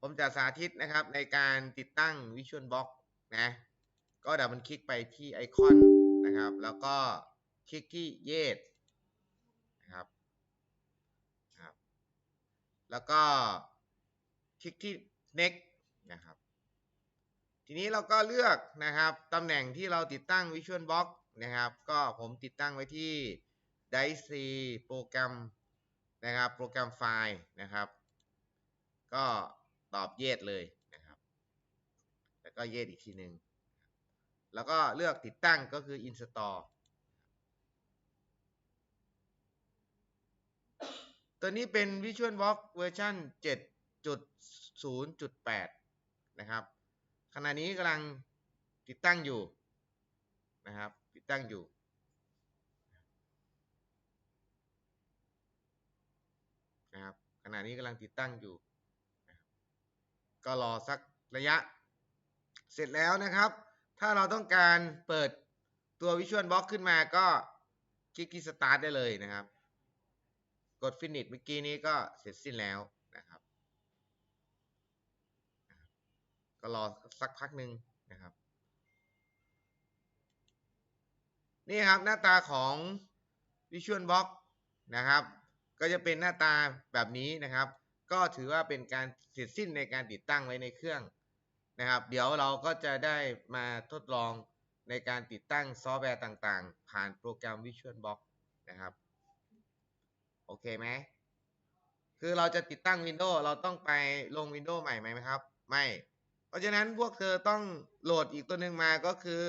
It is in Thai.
ผมจะสาธิตนะครับในการติดตั้ง Visual Box นะ ก็ดับมันคลิกไปที่ไอคอนนะครับ แล้วก็คลิกที่ Yes นะครับนะครับ แล้วก็คลิกที่ Next นะครับ ทีนี้เราก็เลือกนะครับตำแหน่งที่เราติดตั้ง Visual Box นะครับ ก็ผมติดตั้งไว้ที่ Dice โปรแกรมนะครับ โปรแกรมไฟล์นะครับ ก็ ตอบเยสเลยนะครับ แล้วก็เยสอีกทีหนึ่งแล้วก็เลือกติดตั้งก็คือ install ตัวนี้เป็น Visual Box เวอร์ชัน7.0.8 นะครับ ขณะนี้กำลังติดตั้งอยู่นะครับ ติดตั้งอยู่ นะครับ ขณะนี้กำลังติดตั้งอยู่ ก็รอสักระยะ เสร็จแล้วนะครับ ถ้าเราต้องการเปิดตัว Visual Box ขึ้นมาก็คลิกที่ Start ได้เลยนะครับ กด Finish เมื่อกี้นี้ก็เสร็จสิ้นแล้วนะครับ ก็รอสักพักหนึ่งนะครับ นี่ครับหน้าตาของ Visual Box นะครับ ก็จะเป็นหน้าตาแบบนี้นะครับ ก็ถือว่าเป็นการเสร็จสิ้นในการติดตั้งไว้ในเครื่องนะครับ เดี๋ยวเราก็จะได้มาทดลองในการติดตั้งซอฟต์แวร์ต่างๆ ผ่านโปรแกรม Visual Box นะครับ โอเคไหม คือเราจะติดตั้ง Windows เราต้องไปลง Windows ใหม่ไหมครับ ไม่ เพราะฉะนั้นพวกเธอต้องโหลดอีกตัวหนึ่งมาก็คือ